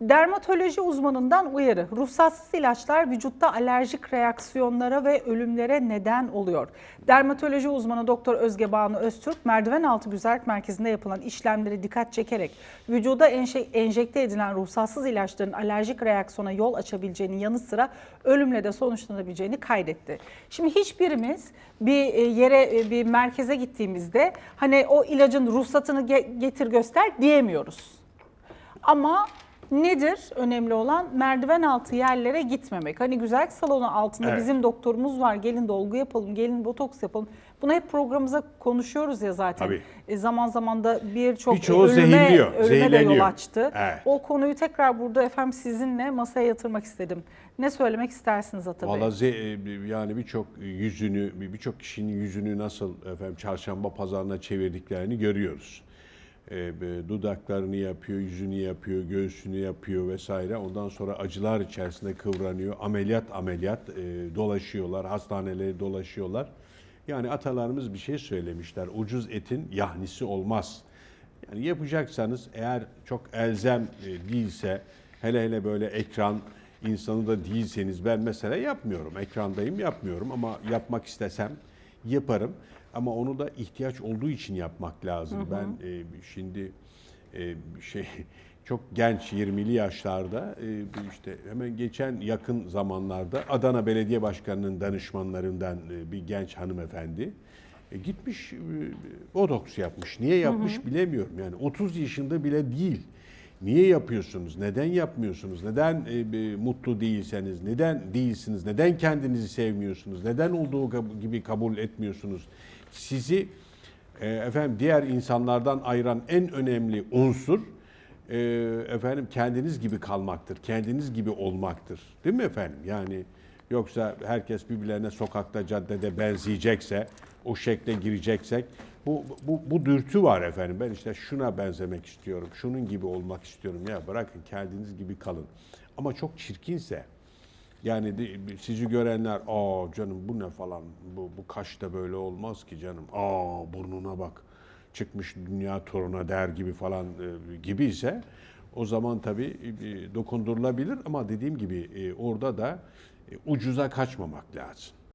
Dermatoloji uzmanından uyarı. Ruhsatsız ilaçlar vücutta alerjik reaksiyonlara ve ölümlere neden oluyor. Dermatoloji uzmanı Doktor Özge Banu Öztürk, merdiven altı güzellik merkezinde yapılan işlemleri dikkat çekerek vücuda enjekte edilen ruhsatsız ilaçların alerjik reaksiyona yol açabileceğinin yanı sıra ölümle de sonuçlanabileceğini kaydetti. Şimdi hiçbirimiz bir e, yere e, bir merkeze gittiğimizde hani o ilacın ruhsatını ge- getir göster diyemiyoruz. Ama nedir önemli olan? Merdiven altı yerlere gitmemek. Hani güzel salonu altında Evet. bizim doktorumuz var. Gelin dolgu yapalım, gelin botoks yapalım. Bunu hep programımıza konuşuyoruz ya zaten. Tabii. E, zaman zaman da birçok ölüme, zehirliyor, ölüme de yol açtı. Evet. O konuyu tekrar burada efendim sizinle masaya yatırmak istedim. Ne söylemek istersiniz Ata Bey? Valla e, yani birçok yüzünü, birçok kişinin yüzünü nasıl efendim çarşamba pazarına çevirdiklerini görüyoruz. E, dudaklarını yapıyor, yüzünü yapıyor, göğsünü yapıyor vesaire. Ondan sonra acılar içerisinde kıvranıyor. Ameliyat ameliyat e, dolaşıyorlar, hastaneleri dolaşıyorlar. Yani atalarımız bir şey söylemişler. Ucuz etin yahnisi olmaz. Yani yapacaksanız eğer çok elzem e, değilse, hele hele böyle ekran insanı da değilseniz ben mesela yapmıyorum. Ekrandayım yapmıyorum ama yapmak istesem yaparım. Ama onu da ihtiyaç olduğu için yapmak lazım. Ben e, şimdi e, şey çok genç 20'li yaşlarda e, işte hemen geçen yakın zamanlarda Adana Belediye Başkanı'nın danışmanlarından e, bir genç hanımefendi e, gitmiş e, botoks yapmış. Niye yapmış bilemiyorum. Yani 30 yaşında bile değil. Niye yapıyorsunuz? Neden yapmıyorsunuz? Neden e, e, mutlu değilseniz? Neden değilsiniz? Neden kendinizi sevmiyorsunuz? Neden olduğu gibi kabul etmiyorsunuz? Sizi e, efendim diğer insanlardan ayıran en önemli unsur e, efendim kendiniz gibi kalmaktır. Kendiniz gibi olmaktır. Değil mi efendim? Yani yoksa herkes birbirlerine sokakta, caddede benzeyecekse, o şekle gireceksek bu, bu, bu dürtü var efendim. Ben işte şuna benzemek istiyorum, şunun gibi olmak istiyorum. Ya bırakın kendiniz gibi kalın. Ama çok çirkinse, yani sizi görenler, aa canım bu ne falan, bu, bu kaş da böyle olmaz ki canım. Aa burnuna bak, çıkmış dünya turuna der gibi falan e, gibi ise o zaman tabii e, dokundurulabilir ama dediğim gibi e, orada da e, ucuza kaçmamak lazım.